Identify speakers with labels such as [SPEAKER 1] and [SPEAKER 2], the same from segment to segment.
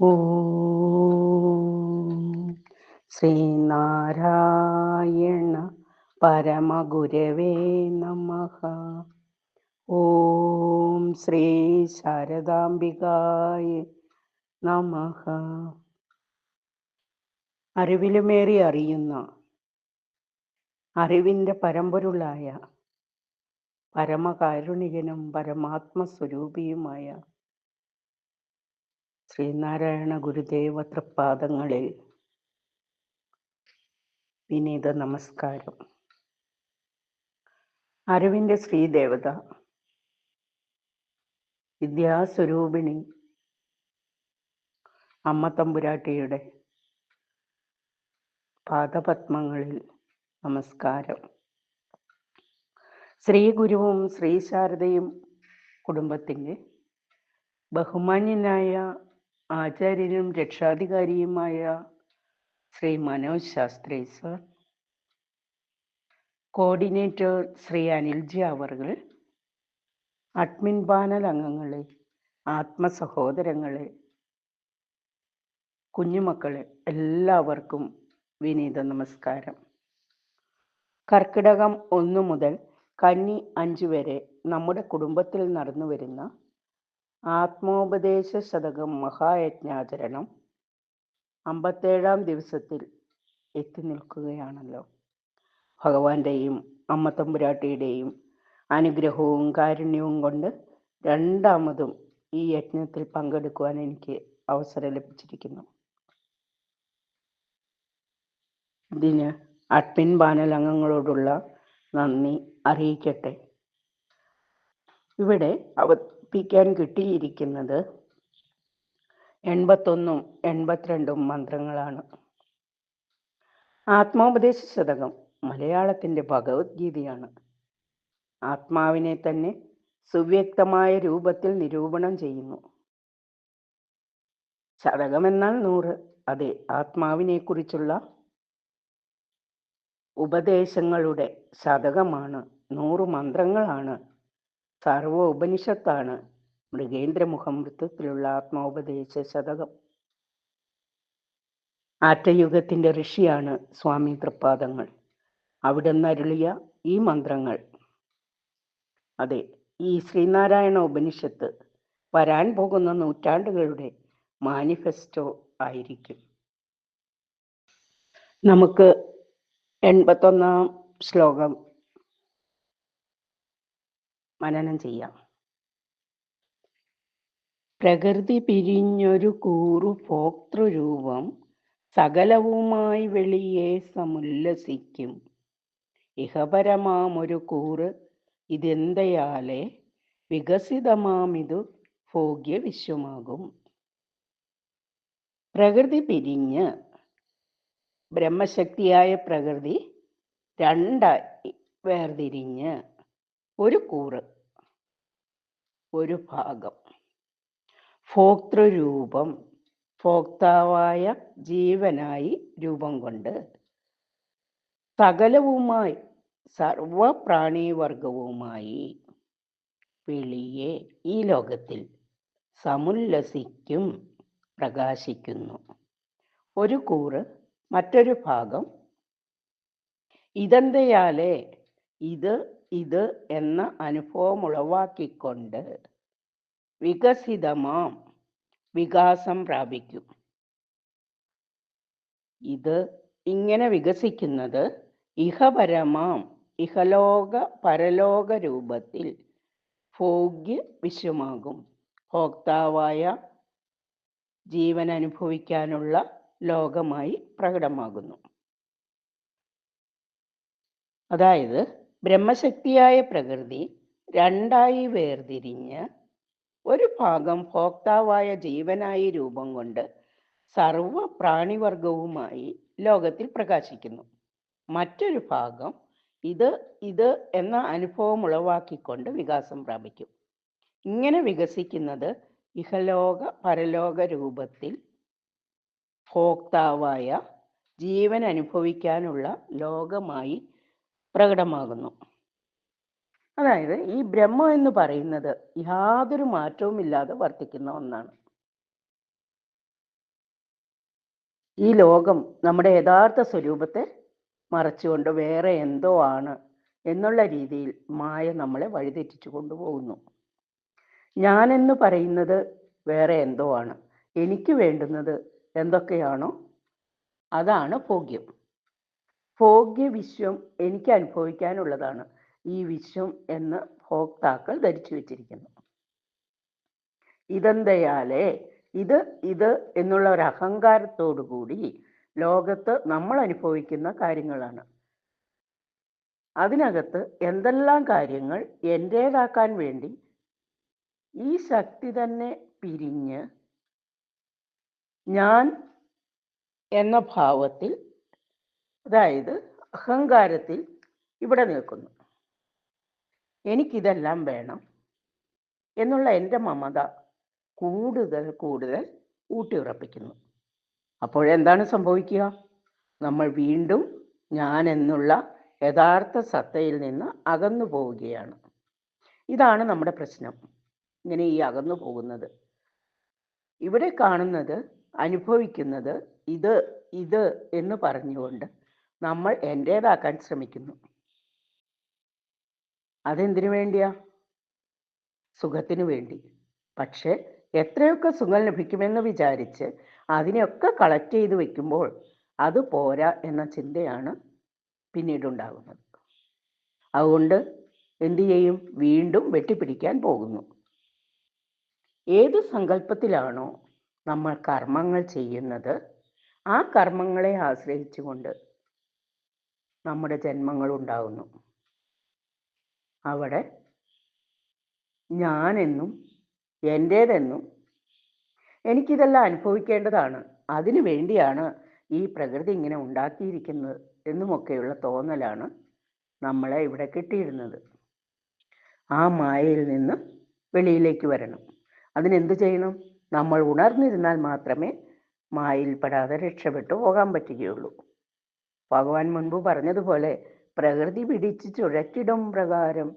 [SPEAKER 1] ഓം ശ്രീനാരായണ പരമഗുരവേ നമ. ഓം ശ്രീ ശാരദാംബികായ നമ. അറിവിലുമേറി അറിയുന്ന അറിവിന്റെ പരമ്പൊരുളായ പരമകാരുണികനും പരമാത്മസ്വരൂപിയുമായ ശ്രീനാരായണ ഗുരുദേവ തൃപ്പാദങ്ങളിൽ വിനീത നമസ്കാരം. അറിവിന്റെ ശ്രീദേവത വിദ്യാസ്വരൂപിണി അമ്മ തമ്പുരാട്ടിയുടെ പാദപത്മങ്ങളിൽ നമസ്കാരം. ശ്രീ ഗുരുവും ശ്രീ ശാരദയും കുടുംബത്തിന്റെ ബഹുമാന്യനായ ആചാര്യനും രക്ഷാധികാരിയുമായ ശ്രീ മനോജ് ശാസ്ത്രി സർ. കോർഡിനേറ്റർ ശ്രീ അനിൽജി അവർ അഡ്മിൻ പാനൽ അംഗങ്ങളെ ആത്മസഹോദരങ്ങളെ കുഞ്ഞുമക്കളെ എല്ലാവർക്കും വിനീത നമസ്കാരം. കർക്കിടകം ഒന്ന് മുതൽ കന്നി അഞ്ച് വരെ നമ്മുടെ കുടുംബത്തിൽ നടന്നു വരുന്ന ആത്മോപദേശ ശതകം മഹായജ്ഞാചരണം അമ്പത്തേഴാം ദിവസത്തിൽ എത്തി നിൽക്കുകയാണല്ലോ. ഭഗവാന്റെയും അമ്മ തമ്പുരാട്ടിയുടെയും അനുഗ്രഹവും കാരുണ്യവും കൊണ്ട് രണ്ടാമതും ഈ യജ്ഞത്തിൽ പങ്കെടുക്കുവാൻ എനിക്ക് അവസരം ലഭിച്ചിരിക്കുന്നു. ഇതിന് അഡ്മിൻ പാനൽ അംഗങ്ങളോടുള്ള നന്ദി അറിയിക്കട്ടെ. ഇവിടെ അവതരിപ്പിക്കാൻ കിട്ടിയിരിക്കുന്നത് എൺപത്തൊന്നും എൺപത്തിരണ്ടും മന്ത്രങ്ങളാണ്. ആത്മോപദേശ ശതകം മലയാളത്തിന്റെ ഭഗവത്ഗീതയാണ്. ആത്മാവിനെ തന്നെ സുവ്യക്തമായ രൂപത്തിൽ നിരൂപണം ചെയ്യുന്നു. ശതകമെന്നാൽ നൂറ്. അതെ ആത്മാവിനെ കുറിച്ചുള്ള ഉപദേശങ്ങളുടെ ശതകമാണ്. നൂറ് മന്ത്രങ്ങളാണ് സർവ ഉപനിഷത്താണ് മൃഗേന്ദ്രമുഖമൃത്വത്തിലുള്ള ആത്മോപദേശ ശതകം. ആറ്റയുഗത്തിന്റെ ഋഷിയാണ് സ്വാമി തൃപ്പാദങ്ങൾ അവിടുന്ന് അരുളിയ ഈ മന്ത്രങ്ങൾ. അതെ ഈ ശ്രീനാരായണ ഉപനിഷത്ത് വരാൻ പോകുന്ന നൂറ്റാണ്ടുകളുടെ മാനിഫെസ്റ്റോ ആയിരിക്കും. നമുക്ക് എൺപത്തൊന്നാം ശ്ലോകം മനനം ചെയ്യാം. പ്രകൃതി പിരിഞ്ഞൊരു കൂറു ഭോക്തൃരൂപം സകലവുമായി വെളിയെ സമുല്ലസിക്കും. ഇഹപരമാമൊരു കൂറ് ഇതെന്തയാലെ വികസിതമാമിതു ഭോഗ്യ വിശ്വമാകും പ്രകൃതി പിരിഞ്ഞ് ബ്രഹ്മശക്തിയായ പ്രകൃതി രണ്ടായി വേർതിരിഞ്ഞ് ഒരു കൂറ് ഒരു ഭാഗം. ഭോക്തൃരൂപം ഭോക്താവായ ജീവനായി രൂപം കൊണ്ട് സകലവുമായി സർവപ്രാണിവർഗവുമായി വെളിയെ ഈ ലോകത്തിൽ സമുല്ലസിക്കും പ്രകാശിക്കുന്നു. ഒരു കൂറ് മറ്റൊരു ഭാഗം. ഇതെന്തയാലേ ഇത് ഇത് എന്ന അനുഭവം ഉളവാക്കിക്കൊണ്ട് വികസിതമാം വികാസം പ്രാപിക്കും. ഇത് ഇങ്ങനെ വികസിക്കുന്നത് ഇഹപരമാം ഇഹലോക പരലോക രൂപത്തിൽ ഭോഗ്യ വിശ്വമാകും ഭോക്താവായ ജീവൻ അനുഭവിക്കാനുള്ള ലോകമായി പ്രകടമാകുന്നു. അതായത് ബ്രഹ്മശക്തിയായ പ്രകൃതി രണ്ടായി വേർതിരിഞ്ഞ് ഒരു ഭാഗം ഭോക്താവായ ജീവനായി രൂപം കൊണ്ട് സർവ പ്രാണിവർഗവുമായി ലോകത്തിൽ പ്രകാശിക്കുന്നു. മറ്റൊരു ഭാഗം ഇത് ഇത് എന്ന അനുഭവം ഉളവാക്കിക്കൊണ്ട് വികാസം പ്രാപിക്കും. ഇങ്ങനെ വികസിക്കുന്നത് ഇഹലോക പരലോക രൂപത്തിൽ ഭോക്താവായ ജീവൻ അനുഭവിക്കാനുള്ള ലോകമായി പ്രകടമാകുന്നു. അതായത് ഈ ബ്രഹ്മം എന്ന് പറയുന്നത് യാതൊരു മാറ്റവും ഇല്ലാതെ വർത്തിക്കുന്ന ഒന്നാണ്. ഈ ലോകം നമ്മുടെ യഥാർത്ഥ സ്വരൂപത്തെ മറച്ചുകൊണ്ട് വേറെ എന്തോ ആണ് എന്നുള്ള രീതിയിൽ മായ നമ്മളെ വഴിതെറ്റിച്ചു കൊണ്ടുപോകുന്നു. ഞാൻ എന്ന് പറയുന്നത് വേറെ എന്തോ ആണ്. എനിക്ക് വേണ്ടുന്നത് എന്തൊക്കെയാണോ അതാണ് ഭോഗ്യം. ഭോഗ്യ വിശ്വം എനിക്ക് അനുഭവിക്കാനുള്ളതാണ്. ഈ വിശ്വം എന്ന് ഭോക്താക്കൾ ധരിച്ചു വെച്ചിരിക്കുന്നു. ഇതെന്തയാലേ? ഇത് ഇത് എന്നുള്ള ഒരു അഹങ്കാരത്തോടു കൂടി ലോകത്ത് നമ്മൾ അനുഭവിക്കുന്ന കാര്യങ്ങളാണ്. അതിനകത്ത് എന്തെല്ലാം കാര്യങ്ങൾ എന്റേതാക്കാൻ വേണ്ടി ഈ ശക്തി തന്നെ പിരിഞ്ഞ് ഞാൻ എന്ന ഭാവത്തിൽ അതായത് അഹങ്കാരത്തിൽ ഇവിടെ നിൽക്കുന്നു. എനിക്കിതെല്ലാം വേണം എന്നുള്ള എന്റെ മമത കൂടുതൽ കൂടുതൽ ഊട്ടിയുറപ്പിക്കുന്നു. അപ്പോഴെന്താണ് സംഭവിക്കുക? നമ്മൾ വീണ്ടും ഞാൻ എന്നുള്ള യഥാർത്ഥ സത്തയിൽ നിന്ന് അകന്നു പോവുകയാണ്. ഇതാണ് നമ്മുടെ പ്രശ്നം. ഇങ്ങനെ ഈ അകന്നു പോകുന്നത്. ഇവിടെ കാണുന്നത് അനുഭവിക്കുന്നത് ഇത് ഇത് എന്ന് പറഞ്ഞുകൊണ്ട് നമ്മൾ എന്റേതാക്കാൻ ശ്രമിക്കുന്നു. അതെന്തിനു വേണ്ടിയാ? സുഖത്തിനു വേണ്ടി. പക്ഷേ എത്രയൊക്കെ സുഖം ലഭിക്കുമെന്ന് വിചാരിച്ച് അതിനെയൊക്കെ കളക്ട് ചെയ്ത് വെക്കുമ്പോൾ അത് പോരാ എന്ന ചിന്തയാണ് പിന്നീടുണ്ടാകുന്നത്. അതുകൊണ്ട് എന്തു ചെയ്യും? വീണ്ടും വെട്ടിപ്പിടിക്കാൻ പോകുന്നു. ഏത് സങ്കല്പത്തിലാണോ നമ്മൾ കർമ്മങ്ങൾ ചെയ്യുന്നത് ആ കർമ്മങ്ങളെ ആശ്രയിച്ചുകൊണ്ട് നമ്മുടെ ജന്മങ്ങൾ ഉണ്ടാകുന്നു അവിടെ ഞാനെന്നും എന്റേതെന്നും എനിക്കിതെല്ലാം അനുഭവിക്കേണ്ടതാണ്. അതിനു വേണ്ടിയാണ് ഈ പ്രകൃതി ഇങ്ങനെ ഉണ്ടാക്കിയിരിക്കുന്നത് എന്നുമൊക്കെയുള്ള തോന്നലാണ് നമ്മളെ ഇവിടെ കിട്ടിയിരുന്നത്. ആ മായയിൽ നിന്ന് വെളിയിലേക്ക് വരണം. അതിനെന്ത് ചെയ്യണം? നമ്മൾ ഉണർന്നിരുന്നാൽ മാത്രമേ മായയിൽ മായയിൽപ്പെടാതെ രക്ഷപ്പെട്ടു പോകാൻ പറ്റുകയുള്ളൂ. ഭഗവാൻ മുൻപ് പറഞ്ഞതുപോലെ പ്രകൃതി പിടിച്ച് ചുഴറ്റിടും പ്രകാരം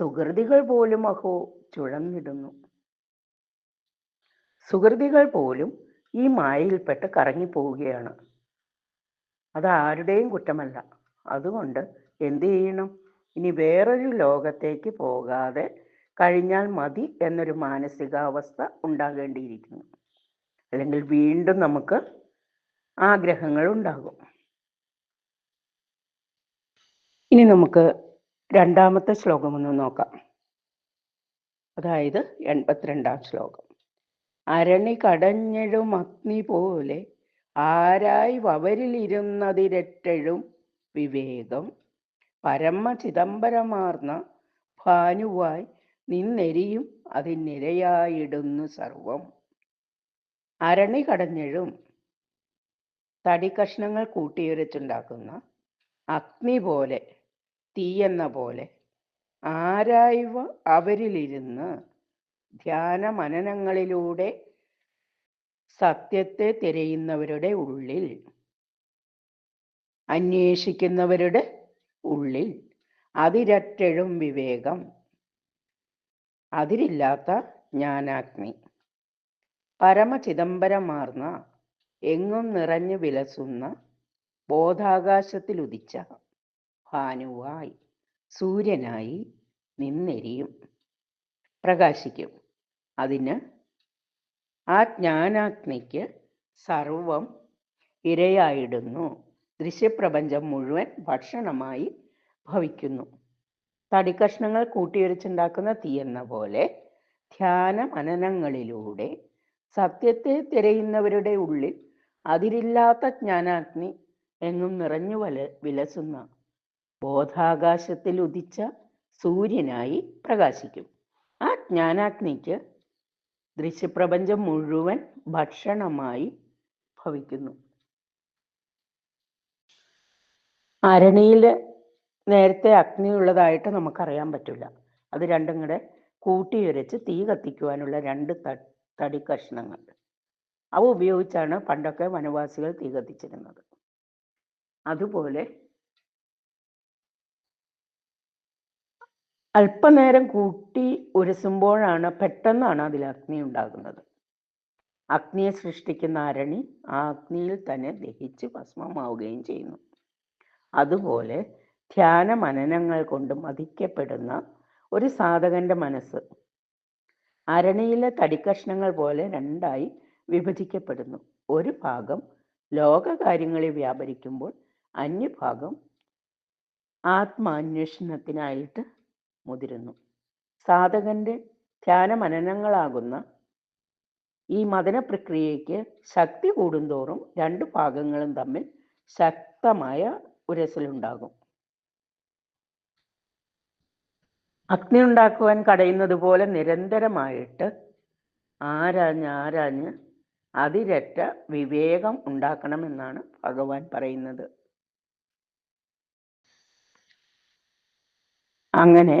[SPEAKER 1] സുഹൃതികൾ പോലും അഹോ ചുഴന്നിടുന്നു. സുഹൃതികൾ പോലും ഈ മായയിൽപ്പെട്ട് കറങ്ങിപ്പോവുകയാണ്. അത് ആരുടെയും കുറ്റമല്ല. അതുകൊണ്ട് എന്ത് ചെയ്യണം? ഇനി വേറൊരു ലോകത്തേക്ക് പോകാതെ കഴിഞ്ഞാൽ മതി എന്നൊരു മാനസികാവസ്ഥ ഉണ്ടാകേണ്ടിയിരിക്കുന്നു. അല്ലെങ്കിൽ വീണ്ടും നമുക്ക് ആഗ്രഹങ്ങൾ ഉണ്ടാകും ഇനി നമുക്ക് രണ്ടാമത്തെ ശ്ലോകം ഒന്ന് നോക്കാം. അതായത് എൺപത്തിരണ്ടാം ശ്ലോകം. അരണി കടഞ്ഞെഴും അഗ്നി പോലെ ആരായി വവരിലിരുന്നതിരറ്റഴും വിവേകം. പരമ ചിദംബരമാർന്ന ഭാനുവായി നിന്നെരിയും അതിനിരയായിടുന്നു സർവം. അരണി കടഞ്ഞെഴും തടി കഷ്ണങ്ങൾ കൂട്ടിയുരച്ചുണ്ടാക്കുന്ന അഗ്നി പോലെ തീയെന്ന പോലെ ആരായ്വ അവരിലിരുന്ന് ധ്യാന മനനങ്ങളിലൂടെ സത്യത്തെ തിരയുന്നവരുടെ ഉള്ളിൽ അന്വേഷിക്കുന്നവരുടെ ഉള്ളിൽ അതിരറ്റഴും വിവേകം അതിരില്ലാത്ത ജ്ഞാനാഗ്നി. പരമചിദംബരമാർന്ന എങ്ങും നിറഞ്ഞു വിലസുന്ന ബോധാകാശത്തിൽ ഉദിച്ച ഭാനുവായി സൂര്യനായി നിന്നെരിയും. പ്രകാശിക്കും. അതിന് ആ ജ്ഞാനാഗ്നിക്ക് സർവം ഇരയായിടുന്നു. ദൃശ്യപ്രപഞ്ചം മുഴുവൻ ഭക്ഷണമായി ഭവിക്കുന്നു. തടിക്കഷ്ണങ്ങൾ കൂട്ടിയൊരിച്ചുണ്ടാക്കുന്ന തീയെന്ന പോലെ ധ്യാന മനനങ്ങളിലൂടെ സത്യത്തെ തിരയുന്നവരുടെ ഉള്ളിൽ അതിരില്ലാത്ത ജ്ഞാനാഗ്നി എങ്ങും നിറഞ്ഞു വല വിലസുന്ന ബോധാകാശത്തിൽ ഉദിച്ച സൂര്യനായി പ്രകാശിക്കും. ആ ജ്ഞാനാഗ്നിക്ക് ദൃശ്യപ്രപഞ്ചം മുഴുവൻ ഭക്ഷണമായി ഭവിക്കുന്നു. അരണിയിൽ നേരത്തെ അഗ്നി ഉള്ളതായിട്ട് നമുക്കറിയാൻ പറ്റില്ല. അത് രണ്ടും കൂടെ കൂട്ടിയുരച്ച് തീ കത്തിക്കുവാനുള്ള രണ്ട് തടി കഷ്ണങ്ങൾ. അവ ഉപയോഗിച്ചാണ് പണ്ടൊക്കെ വനവാസികൾ തീ കത്തിച്ചിരുന്നത്. അതുപോലെ അല്പനേരം കൂട്ടി ഉരസുമ്പോഴാണ് പെട്ടെന്നാണ് അതിൽ അഗ്നി ഉണ്ടാകുന്നത്. അഗ്നിയെ സൃഷ്ടിക്കുന്ന അരണി ആ അഗ്നിയിൽ തന്നെ ദഹിച്ച് ഭസ്മമാവുകയും ചെയ്യുന്നു. അതുപോലെ ധ്യാന മനനങ്ങൾ കൊണ്ട് മതിക്കപ്പെടുന്ന ഒരു സാധകന്റെ മനസ്സ് അരണിയിലെ തടിക്കഷ്ണങ്ങൾ പോലെ രണ്ടായി വിഭജിക്കപ്പെടുന്നു. ഒരു ഭാഗം ലോകകാര്യങ്ങളിൽ വ്യാപരിക്കുമ്പോൾ അന്യഭാഗം ആത്മാന്വേഷണത്തിനായിട്ട് മുതിരുന്നു. സാധകന്റെ ധ്യാന മനനങ്ങളാകുന്ന ഈ മദന പ്രക്രിയയ്ക്ക് ശക്തി കൂടുന്തോറും രണ്ട് ഭാഗങ്ങളും തമ്മിൽ ശക്തമായ ഉരസലുണ്ടാകും. അഗ്നി ഉണ്ടാക്കുവാൻ കടയുന്നത് പോലെ നിരന്തരമായിട്ട് ആരാഞ്ഞ് ആരാഞ്ഞ് അതിരറ്റ വിവേകം ഉണ്ടാക്കണമെന്നാണ് ഭഗവാൻ പറയുന്നത്. അങ്ങനെ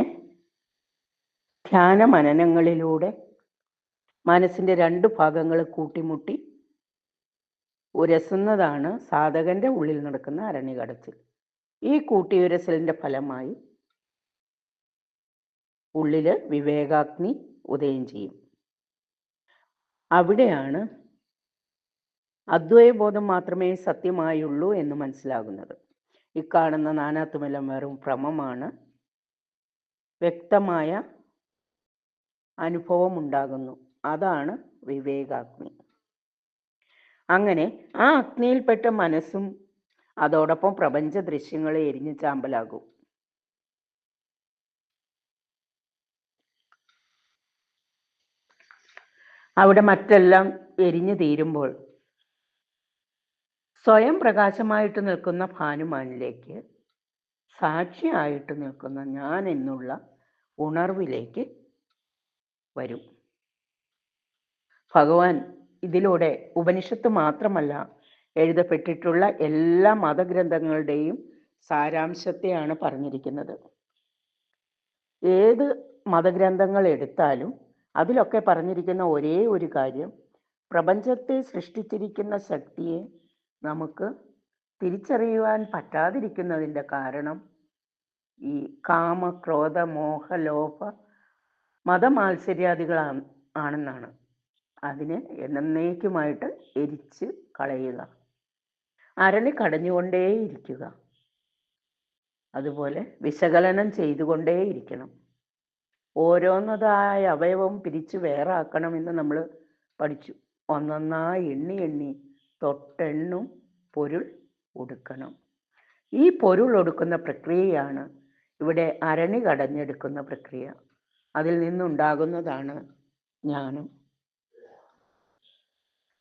[SPEAKER 1] ധ്യാന മനനങ്ങളിലൂടെ മനസ്സിന്റെ രണ്ട് ഭാഗങ്ങൾ കൂട്ടിമുട്ടി ഉരസുന്നതാണ് സാധകന്റെ ഉള്ളിൽ നടക്കുന്ന അരണികടച്ചിൽ ഈ കൂട്ടിയുരസലിന്റെ ഫലമായി ഉള്ളിൽ വിവേകാഗ്നി ഉദയം ചെയ്യും. അവിടെയാണ് അദ്വൈബോധം മാത്രമേ സത്യമായുള്ളൂ എന്ന് മനസ്സിലാകുന്നത്. ഇക്കാണുന്ന നാനാത്വമെല്ലാം വെറും ഭ്രമമാണ്. വ്യക്തമായ അനുഭവം ഉണ്ടാകുന്നു അതാണ് വിവേകാഗ്നി. അങ്ങനെ ആ അഗ്നിയിൽപ്പെട്ട മനസ്സും അതോടൊപ്പം പ്രപഞ്ച ദൃശ്യങ്ങളെ എരിഞ്ഞു ചാമ്പലാകും. അവിടെ മറ്റെല്ലാം എരിഞ്ഞു തീരുമ്പോൾ സ്വയം പ്രകാശമായിട്ട് നിൽക്കുന്ന ഭാനുമാനിലേക്ക് സാക്ഷിയായിട്ട് നിൽക്കുന്ന ഞാൻ എന്നുള്ള ഉണർവിലേക്ക് വരും. ഭഗവാൻ ഇതിലൂടെ ഉപനിഷത്ത് മാത്രമല്ല എഴുതപ്പെട്ടിട്ടുള്ള എല്ലാ മതഗ്രന്ഥങ്ങളുടെയും സാരാംശത്തെയാണ് പറഞ്ഞിരിക്കുന്നത്. ഏത് മതഗ്രന്ഥങ്ങൾ എടുത്താലും അതിലൊക്കെ പറഞ്ഞിരിക്കുന്ന ഒരേ ഒരു കാര്യം പ്രപഞ്ചത്തെ സൃഷ്ടിച്ചിരിക്കുന്ന ശക്തിയെ നമുക്ക് തിരിച്ചറിയുവാൻ പറ്റാതിരിക്കുന്നതിന്റെ കാരണം ഈ കാമ ക്രോധ മോഹ ലോഭ മതമാത്സര്യാദികളാണ് ആണെന്നാണ്. അതിനെ എന്നേക്കുമായിട്ട് എരിച്ച് കളയുക. അരളി കടഞ്ഞുകൊണ്ടേയിരിക്കുക. അതുപോലെ വിശകലനം ചെയ്തുകൊണ്ടേയിരിക്കണം. ഓരോന്നതായ അവയവം പിരിച്ച് വേറെ ആക്കണമെന്ന് നമ്മൾ പഠിച്ചു. ഒന്നൊന്നായി എണ്ണി എണ്ണി തൊട്ടെണ്ണും പൊരുൾ ഒടുക്കണം ഈ പൊരുൾ ഒടുക്കുന്ന പ്രക്രിയയാണ് ഇവിടെ അരണി കടഞ്ഞെടുക്കുന്ന പ്രക്രിയ. അതിൽ നിന്നുണ്ടാകുന്നതാണ് ജ്ഞാനം.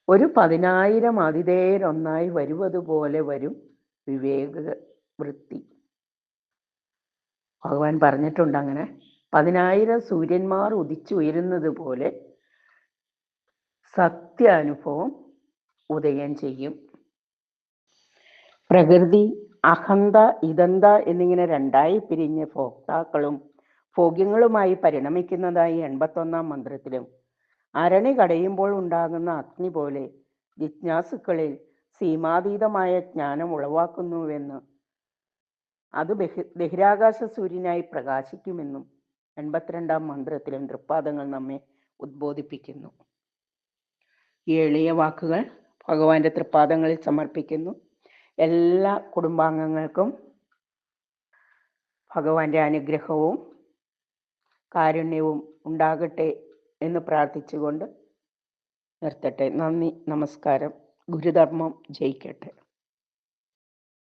[SPEAKER 1] ഒരു പതിനായിരം അതിഥേയരൊന്നായി വരുവതുപോലെ വരും വിവേക വൃത്തി ഭഗവാൻ പറഞ്ഞിട്ടുണ്ട് അങ്ങനെ പതിനായിരം സൂര്യന്മാർ ഉദിച്ചുയരുന്നത് പോലെ സത്യാനുഭവം ഉദയം ചെയ്യും. പ്രകൃതി അഹന്ത ഇതന്ത എന്നിങ്ങനെ രണ്ടായി പിരിഞ്ഞ് ഭോക്താക്കളും ഭോഗ്യങ്ങളുമായി പരിണമിക്കുന്നതായി എൺപത്തൊന്നാം മന്ത്രത്തിലും. അരണി കടയുമ്പോൾ ഉണ്ടാകുന്ന അഗ്നി പോലെ ജിജ്ഞാസുക്കളിൽ സീമാതീതമായ ജ്ഞാനം ഉളവാക്കുന്നുവെന്ന് അത് ബഹി ബഹിരാകാശ സൂര്യനായി പ്രകാശിക്കുമെന്നും എൺപത്തിരണ്ടാം മന്ത്രത്തിലും തൃപ്പാദങ്ങൾ നമ്മെ ഉദ്ബോധിപ്പിക്കുന്നു. ഈ എളിയ വാക്കുകൾ ഭഗവാന്റെ തൃപ്പാദങ്ങളിൽ സമർപ്പിക്കുന്നു. എല്ലാ കുടുംബാംഗങ്ങൾക്കും ഭഗവാന്റെ അനുഗ്രഹവും കാരുണ്യവും ഉണ്ടാകട്ടെ എന്ന് പ്രാർത്ഥിച്ചുകൊണ്ട് നിർത്തട്ടെ. നന്ദി നമസ്കാരം. ഗുരുധർമ്മം ജയിക്കട്ടെ.